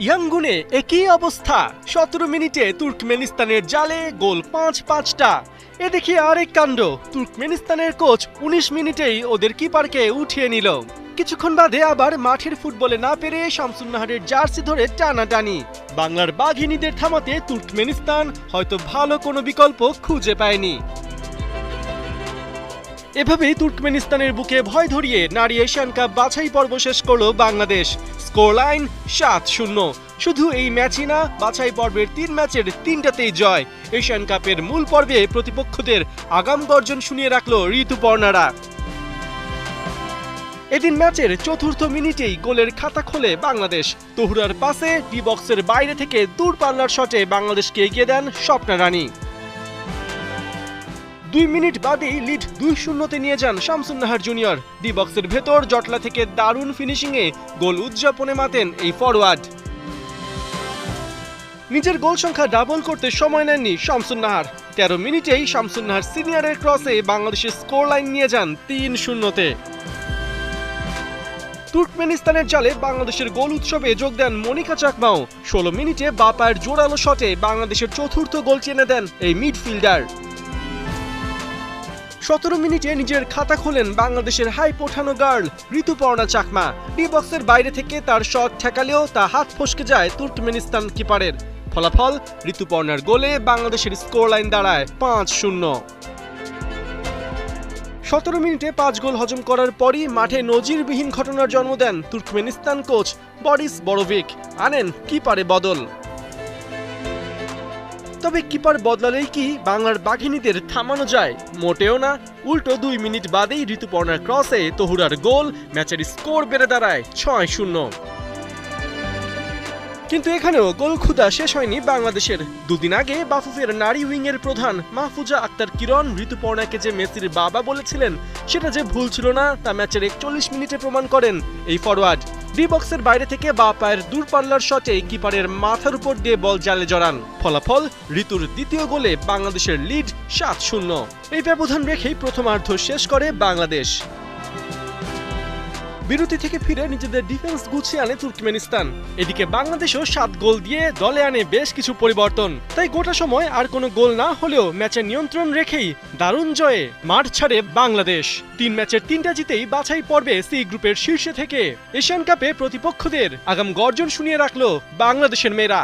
ইয়াঙ্গুনে একই অবস্থা। সতেরো মিনিটে তুর্কমেনিস্তানের জালে গোল পাঁচ পাঁচটা। এদিকে আরেক কাণ্ড, তুর্কমেনিস্তানের কোচ উনিশ মিনিটেই ওদের কিপারকে উঠিয়ে নিল। কিছুক্ষণ বাদে আবার মাঠের ফুটবলে না পেরে শামসুন্নাহারের জার্সি ধরে টানাটানি। বাংলার বাঘিনীদের থামাতে তুর্কমেনিস্তান হয়তো ভালো কোনো বিকল্প খুঁজে পায়নি। এভাবেই তুর্কমেনিস্তানের বুকে ভয় ধরিয়ে নারী এশিয়ান কাপ বাছাই পর্ব শেষ করল বাংলাদেশ। স্কোর লাইন সাত শূন্য। শুধু এই ম্যাচই না, বাছাই পর্বের তিন ম্যাচের তিনটাতেই জয়। এশিয়ান কাপের মূল পর্বে প্রতিপক্ষদের আগাম গর্জন শুনিয়ে রাখল ঋতুপর্ণারা। এদিন ম্যাচের চতুর্থ মিনিটেই গোলের খাতা খোলে বাংলাদেশ। তহুরার পাসে ডি বক্সের বাইরে থেকে দূরপাল্লার শটে বাংলাদেশকে এগিয়ে দেন স্বপ্না রানী। দুই মিনিট বাদেই লিড দুই শূন্যতে নিয়ে যান শামসুন্নাহার জুনিয়র। ডি বক্সের ভেতর জটলা থেকে দারুণ ফিনিশিংয়ে গোল উদযাপনে মাতেন এই ফরওয়ার্ড নিজের গোল সংখ্যা ডাবল করতে সময় নেননি শামসুন্নাহার তেরো মিনিটেই শামসুন্নাহার সিনিয়রের ক্রসে বাংলাদেশের স্কোর লাইন নিয়ে যান তিন শূন্যতে। তুর্কমেনিস্তানের জালে বাংলাদেশের গোল উৎসবে যোগ দেন মনিকা চাকমাও। ষোলো মিনিটে বাপায়ের জোরালো শটে বাংলাদেশের চতুর্থ গোল চেনে দেন এই মিডফিল্ডার। সতেরো মিনিটে নিজের খাতা খোলেন বাংলাদেশের হাই পোঠানো গার্ল, ঋতুপর্ণা চাকমা। ডি বক্সের বাইরে থেকে তার শট ঠেকালেও তা হাত ফসকে যায় তুর্কমেনিস্তান কিপারের। ফলাফল, ঋতুপর্ণার গোলে বাংলাদেশের স্কোর লাইন দাঁড়ায় পাঁচ শূন্য। সতেরো মিনিটে পাঁচ গোল হজম করার পরই মাঠে নজিরবিহীন ঘটনার জন্ম দেন তুর্কমেনিস্তান কোচ বরিস বড়ভিক, আনেন কিপারে বদল। তবে কিপার বদলালেই কি বাংলার বাঘিনীদের থামানো যায়? মোটেও না। উল্টো দুই মিনিট বাদেই ঋতুপর্ণার ক্রসে তহুরার গোল, ম্যাচের স্কোর বেড়ে দাঁড়ায় ছয় শূন্য। কিন্তু এখানেও গোল ক্ষুদা শেষ হয়নি বাংলাদেশের। দুদিন আগে বাফুফের নারী উইংয়ের প্রধান মাহফুজা আক্তার কিরণ ঋতুপর্ণাকে যে মেসির বাবা বলেছিলেন, সেটা যে ভুল ছিল না, তা ম্যাচের একচল্লিশ মিনিটে প্রমাণ করেন এই ফরওয়ার্ড ডি বক্সের বাইরে থেকে বা পায়ের দূরপাল্লার শটে কিপারের মাথার উপর দিয়ে বল জালে জড়ান। ফলাফল, ঋতুর দ্বিতীয় গোলে বাংলাদেশের লিড সাত শূন্য। এই ব্যবধান রেখেই প্রথমার্ধ শেষ করে বাংলাদেশ। বিরতি থেকে ফিরে নিজেদের ডিফেন্স গুছিয়ে আনে তুর্কমেনিস্তান। এদিকে বাংলাদেশও সাত গোল দিয়ে দলে আনে বেশ কিছু পরিবর্তন। তাই গোটা সময় আর কোনো গোল না হলেও ম্যাচের নিয়ন্ত্রণ রেখেই দারুণ জয়ে মাঠ ছাড়ে বাংলাদেশ। তিন ম্যাচের তিনটা জিতেই বাছাই পর্বে সি গ্রুপের শীর্ষে থেকে। এশিয়ান কাপে প্রতিপক্ষদের আগাম গর্জন শুনিয়ে রাখল বাংলাদেশের মেয়েরা।